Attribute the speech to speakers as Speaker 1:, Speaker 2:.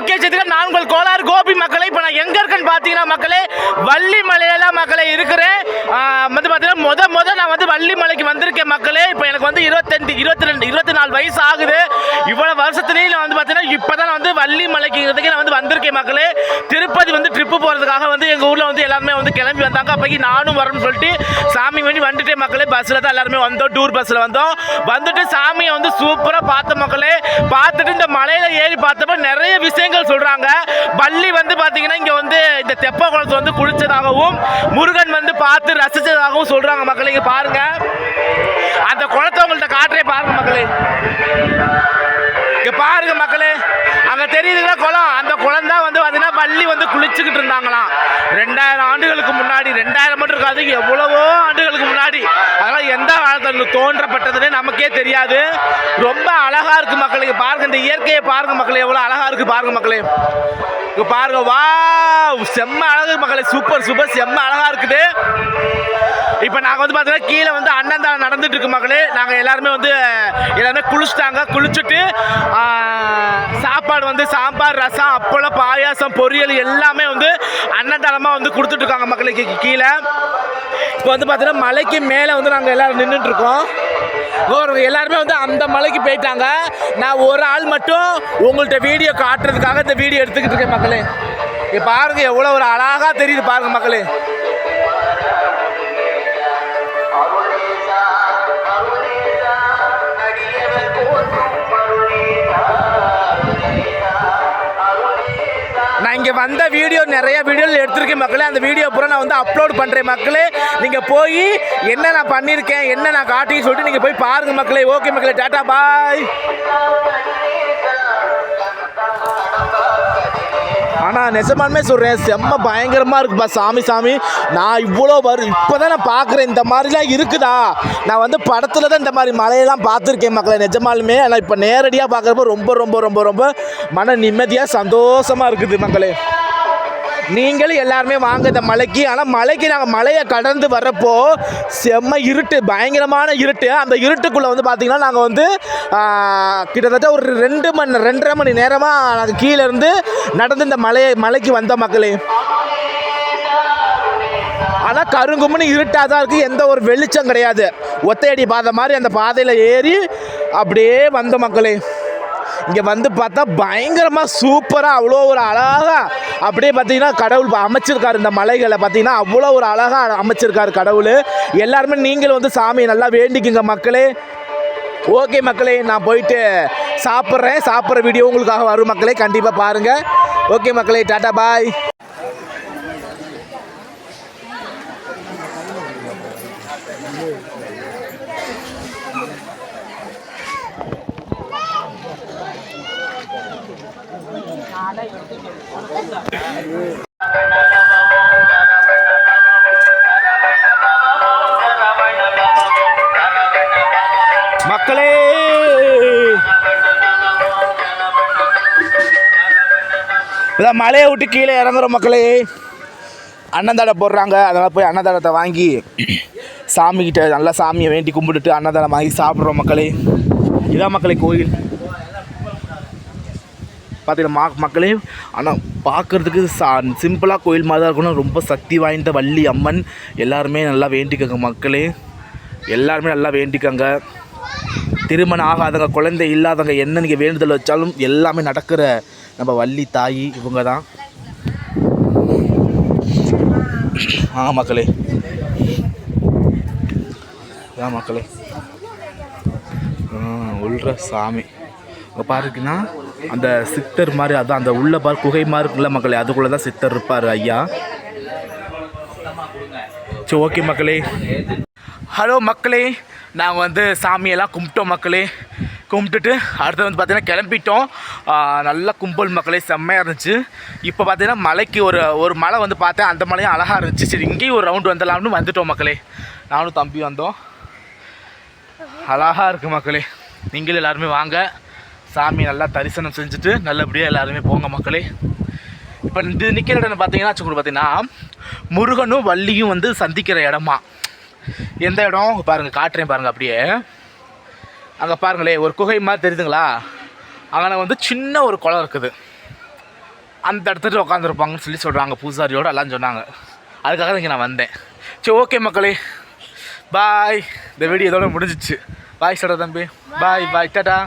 Speaker 1: முக்கிய செய்திகள் நான் உங்கள் கோலார் கோபி மக்களை இப்போ நான் எங்க இருக்கேன்னு பார்த்தீங்கன்னா மக்களே வள்ளி மலையில மக்களை இருக்கிறேன். வந்து பார்த்தீங்கன்னா முத முத நான் வந்து வள்ளி மலைக்கு வந்திருக்கேன் மக்களே. இப்போ எனக்கு வந்து இருபத்தஞ்சு இருபத்தி ரெண்டு இருபத்தி நாலு வயசு ஆகுது இவ்வளோ வருஷத்துலேயும் நான் வந்து பார்த்தீங்கன்னா இப்போ தான் வந்து வள்ளி மலைக்குங்கிறதுக்கு நான் வந்து வந்திருக்கேன் மக்களே. திருப்பதி வந்து ட்ரிப்பு போகிறதுக்காக வந்து எங்கள் ஊரில் வந்து எல்லாருமே வந்து கிளம்பி வந்தாங்க. அப்போக்கி நானும் வரணும்னு சொல்லிட்டு சாமி வேண்டி வந்துட்டேன் மக்களே. பஸ்ஸில் தான் எல்லாருமே வந்தோம் டூர் பஸ்ஸில் வந்தோம். வந்துட்டு சாமியை வந்து சூப்பராக பார்த்த மக்களே. பார்த்துட்டு இந்த மலையில் ஏறி பார்த்தப்ப நிறைய விஷயங்கள் சொல்கிறாங்க வள்ளி வந்து பார்த்தீங்கன்னா இங்கே வந்து இந்த தெப்ப குளத்து வந்து குளிச்சதாகவும் முருகன் வந்து பார்த்து ரசிச்சதாகவும் சொல்றாங்க மக்களே இங்க பாருங்க. அந்த குளத்தை உங்கள்ட்ட காட்டுறே பாருங்க மக்களே. இங்க பாருங்க மக்களே அங்க தெரியுதுங்களா குளம்? அந்த குளம் தான் வந்து பள்ளி வந்து குளிச்சுக்கிட்டு இருந்தாங்களாம். ரெண்டாயிரம் ஆண்டுகளுக்கு முன்னாடி ரெண்டாயிரம் மட்டும் இருக்காது எவ்வளவோ ஆண்டுகளுக்கு முன்னாடி. அதெல்லாம் எந்த காலத்தில் தோன்றப்பட்டதுன்னு நமக்கே தெரியாது. ரொம்ப அழகா இருக்கு மக்களுக்கு பாருங்க இந்த இயற்கையை பாருங்க மக்களே எவ்வளோ அழகா இருக்கு பாருங்க மக்களே. பாருங்க வா செம்ம அழகு மக்களே சூப்பர் சூப்பர் செம்ம அழகா இருக்குது. இப்போ நாங்கள் வந்து பார்த்தீங்கன்னா கீழே வந்து அன்னதானம் நடந்துட்டு இருக்கு மக்களே. நாங்கள் எல்லாருமே வந்து எல்லாருமே குளிச்சுட்டாங்க. குளிச்சுட்டு சாப்பாடு வந்து சாம்பார் ரசம் அப்பளம் பாயாசம் பொரியல் எல்லாமே வந்து அன்னதானமாக வந்து கொடுத்துட்டு இருக்காங்க மக்களுக்கு கீழே. இப்போ வந்து பார்த்தீங்கன்னா மலைக்கு மேலே வந்து நாங்கள் எல்லோரும் நின்றுட்டு இருக்கோம். ஒரு எல்லாருமே வந்து அந்த மலைக்கு போயிட்டாங்க. நான் ஒரு ஆள் மட்டும் உங்கள்கிட்ட வீடியோ காட்டுறதுக்காக இந்த வீடியோ எடுத்துக்கிட்டு இருக்கேன் மக்களே. இங்க எவ்வளோ ஒரு அழகாக தெரியுது பாருங்கள் மக்களே. இங்கே வந்த வீடியோ நிறைய வீடியோவில் எடுத்திருக்கேன் மக்களே. அந்த வீடியோ பூரா நான் வந்து அப்லோட் பண்ணுறேன் மக்களே. நீங்கள் போய் என்ன நான் பண்ணியிருக்கேன் என்ன நான் காட்டின்னு சொல்லிட்டு நீங்கள் போய் பாருங்கள் மக்களே. ஓகே மக்களே டாட்டா பாய் ஆனால் நெசமாலுமே சொல்கிறேன் செம்ம பயங்கரமாக இருக்குப்பா சாமி சாமி. நான் இவ்வளோ வரும் இப்போ தான் நான் பார்க்குறேன் இந்த மாதிரிலாம் இருக்குதா? நான் வந்து படத்தில் தான் இந்த மாதிரி மலையெல்லாம் பார்த்துருக்கேன் மக்களை நிஜமாலுமே. ஆனால் இப்போ நேரடியாக பார்க்குறப்ப ரொம்ப ரொம்ப ரொம்ப ரொம்ப மன நிம்மதியாக சந்தோஷமாக இருக்குது மக்களே. நீங்களும் எல்லாருமே வாங்க இந்த மலைக்கு. ஆனால் மலைக்கு நாங்கள் மலையை கடந்து வர்றப்போ செம்ம இருட்டு பயங்கரமான இருட்டு. அந்த இருட்டுக்குள்ளே வந்து பார்த்தீங்கன்னா நாங்கள் வந்து கிட்டத்தட்ட ஒரு ரெண்டு மணி ரெண்டரை மணி நேரமாக நாங்கள் கீழேருந்து நடந்து இந்த மலையை மலைக்கு வந்த மக்களே. ஆனால் கருங்கும்னு இருட்டாக தான் இருக்குது எந்த ஒரு வெளிச்சம் கிடையாது. ஒத்தையடி பாதை மாதிரி அந்த பாதையில் ஏறி அப்படியே வந்த மக்களே. இங்கே வந்து பார்த்தா பயங்கரமாக சூப்பராக அவ்வளோ ஒரு அழகாக அப்படியே பார்த்தீங்கன்னா கடவுள் அமைச்சிருக்காரு இந்த மலைகளை பார்த்தீங்கன்னா அவ்வளோ ஒரு அழகாக அமைச்சிருக்காரு கடவுள். எல்லாருமே நீங்களும் வந்து சாமியை நல்லா வேண்டிக்குங்க மக்களே. ஓகே மக்களே நான் போயிட்டு சாப்பிட்றேன். சாப்பிட்ற வீடியோ உங்களுக்காக வரும் மக்களே. கண்டிப்பாக பாருங்கள் ஓகே மக்களே டாட்டா பாய். மக்களே! இதான் மலையை விட்டு கீழே இறங்குற மக்களே. அன்னதானம் போடுறாங்க. அதனால் போய் அன்னதானத்தை வாங்கி சாமிக்கிட்ட நல்லா சாமியை வேண்டி கும்பிட்டுட்டு அன்னதானம் வாங்கி சாப்பிட்றோம் மக்களே. இதான் மக்களே கோயில். பார்த்தீங்கன்னா மா மக்களே ஆனால் பார்க்குறதுக்கு சா சிம்பிளாக கோயில் மாதிரி தான் இருக்கணும். ரொம்ப சக்தி வாய்ந்த வள்ளி அம்மன். எல்லாருமே நல்லா வேண்டிக்கோங்க மக்களே. எல்லாருமே நல்லா வேண்டிக்கோங்க. திருமணம் ஆகாதவங்க குழந்தை இல்லாதவங்க என்ன நீங்கள் வேண்டுதல் வச்சாலும் எல்லாமே நடக்கிற நம்ம வள்ளி தாய் இவங்க தான். ஆ மக்களே. ஆ மக்களே. உள்ற சாமி. அங்கே பாருக்குன்னா அந்த சித்தர் மாதிரி அதான் அந்த உள்ள பார் குகை மாதிரி இருக்குல்ல மக்களே அதுக்குள்ளே தான் சித்தர் இருப்பார் ஐயா. சரி ஓகே மக்களே. ஹலோ மக்களே நாங்கள் வந்து சாமியெல்லாம் கும்பிட்டோம் மக்களே. கும்பிட்டுட்டு அடுத்து வந்து பார்த்திங்கன்னா கிளம்பிட்டோம். நல்லா கும்பல் மக்களே செம்மையாக இருந்துச்சு. இப்போ பார்த்தீங்கன்னா மலைக்கு ஒரு ஒரு மலை வந்து பார்த்தேன் அந்த மலையும் அழகாக இருந்துச்சு. சரி இங்கேயும் ஒரு ரவுண்டு வந்துடலாம்னு வந்துட்டோம் மக்களே. நானும் தம்பி வந்தோம். அழகாக இருக்குது மக்களே. நீங்களும் எல்லாருமே வாங்க. சாமி நல்லா தரிசனம் செஞ்சுட்டு நல்லபடியாக எல்லாருமே போங்க மக்களே. இப்போ இது நிற்கிற இடம் பார்த்தீங்கன்னா வச்சுக்கோங்க பார்த்தீங்கன்னா முருகனும் வள்ளியும் வந்து சந்திக்கிற இடமா? எந்த இடம்? பாருங்கள் காட்டுறேன் பாருங்கள் அப்படியே. அங்கே பாருங்களே ஒரு குகை மாதிரி தெரியுதுங்களா? அங்கே வந்து சின்ன ஒரு குளம் இருக்குது. அந்த இடத்துல உட்காந்துருப்பாங்கன்னு சொல்லி சொல்கிறாங்க பூசாரியோடு எல்லாம் சொன்னாங்க. அதுக்காக தான் இங்கே நான் வந்தேன். சரி ஓகே மக்களே. பாய் இந்த வீடியோ இதோட முடிஞ்சிச்சு. பாய் சொல்கிற தம்பி. பாய் பாய் டாடா